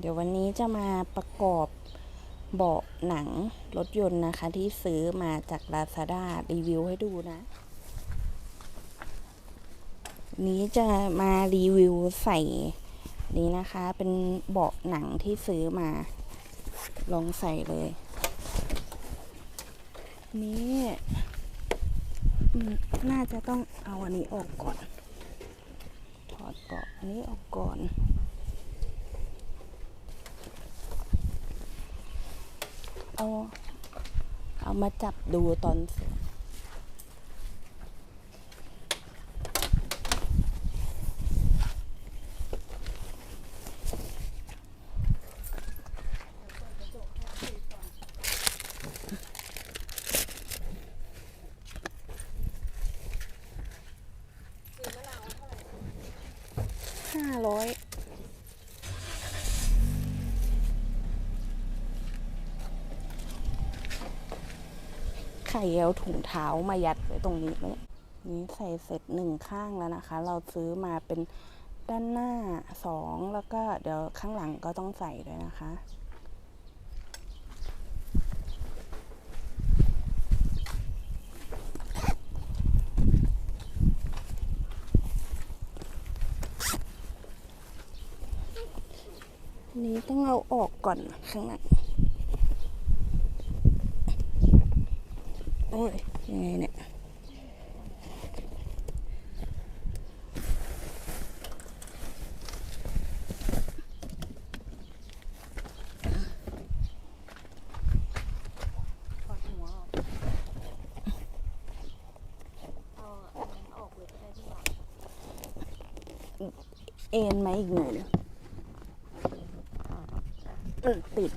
เดี๋ยววันนี้จะมาประกอบเบาะหนังรถยนต์นะคะ ที่ซื้อมาจาก Lazada รีวิวให้ดูนะ นี้จะมารีวิวใส่นี้นะคะ เป็นเบาะหนังที่ซื้อมา ลองใส่เลย นี่น่าจะต้องเอาอันนี้ออกก่อน ถอดเบาะอันนี้ออกก่อน เอาเอามาจับดูตอนห้าร้อย ไข่เอาถุงเท้ามายัดไว้ตรงนี้เลยนี่ใส่เสร็จหนึ่งข้างแล้วนะคะ เราซื้อมาเป็นด้านหน้าสองแล้วก็เดี๋ยวข้างหลังก็ต้องใส่ด้วยนะคะนี้ต้องเอาออกก่อนข้างในโอ้ยยังไงเนี่ยเอ็นไหมอีกหน่อยเดียวเออติด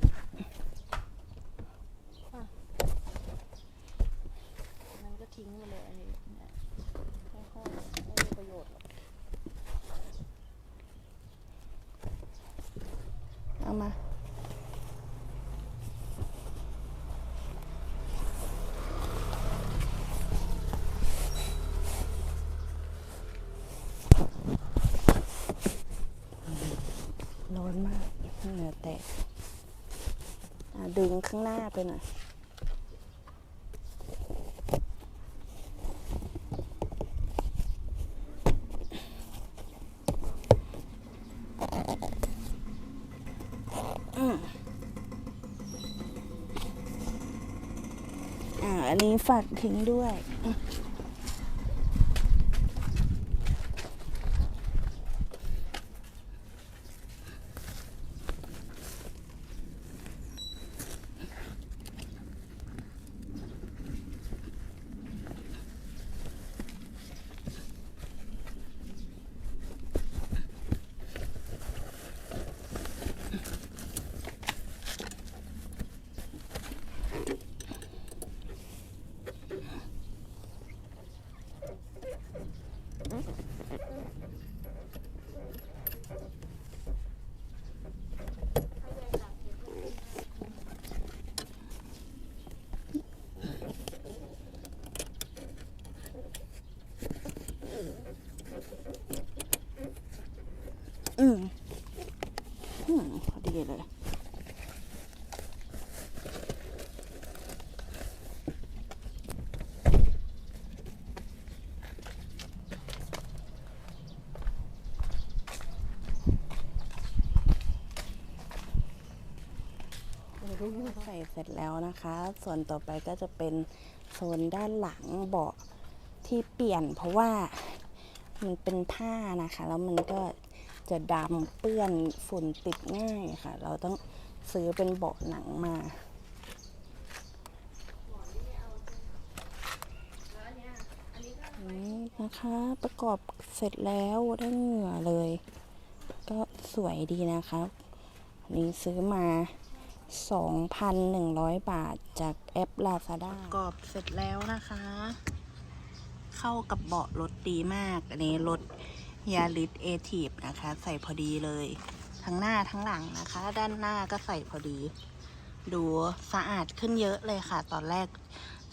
อันนั้นก็ทิ้งไปเลยอันนี้เนี่ยไม่ค่อยไม่มีประโยชน์หรอก เอามา ร้อนมากเหงื่อแตกอะดึงข้างหน้าไปหน่อย อ่าอันนี้ฝากทิ้งด้วย อืมอืมอืมพอดีเลย ใส่เสร็จแล้วนะคะ ส่วนต่อไปก็จะเป็นโซนด้านหลังเบาะที่เปลี่ยนเพราะว่ามันเป็นผ้านะคะ แล้วมันก็จะดำเปื้อนฝุ่นติดง่ายค่ะ เราต้องซื้อเป็นเบาะหนังมานี่นะคะประกอบเสร็จแล้วได้เหงื่อเลย ก็สวยดีนะคะนนี้ซื้อมา 2,100 บาทจากแอป Lazada ประกอบเสร็จแล้วนะคะ เข้ากับเบาะรถดีมาก อันนี้รถยาริสเอทีฟนะคะ ใส่พอดีเลย ทั้งหน้าทั้งหลังนะคะ ด้านหน้าก็ใส่พอดี ดูสะอาดขึ้นเยอะเลยค่ะ ตอนแรก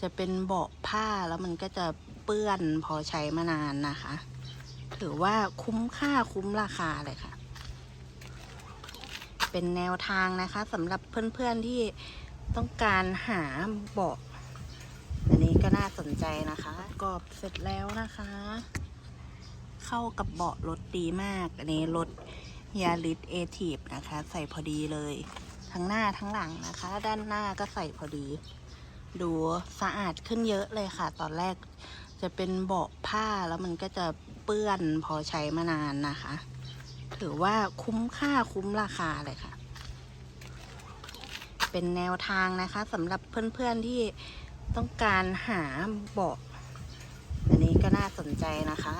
จะเป็นเบาะผ้าแล้วมันก็จะเปื้อนพอใช้มานานนะคะ ถือว่าคุ้มค่าคุ้มราคาเลยค่ะ เป็นแนวทางนะคะสำหรับเพื่อนๆที่ต้องการหาเบาะอันนี้ก็น่าสนใจนะคะประกอบเสร็จแล้วนะคะ เข้ากับเบาะรถดีมาก อันนี้รถยาริสเอทีฟนะคะ ใส่พอดีเลย ทั้งหน้าทั้งหลังนะคะ ด้านหน้าก็ใส่พอดี ดูสะอาดขึ้นเยอะเลยค่ะ ตอนแรกจะเป็นเบาะผ้าแล้วมันก็จะเปื้อนพอใช้มานานนะคะ ถือว่าคุ้มค่าคุ้มราคาเลยค่ะ เป็นแนวทางนะคะสำหรับเพื่อนๆที่ต้องการหาเบาะอันนี้ก็น่าสนใจนะคะ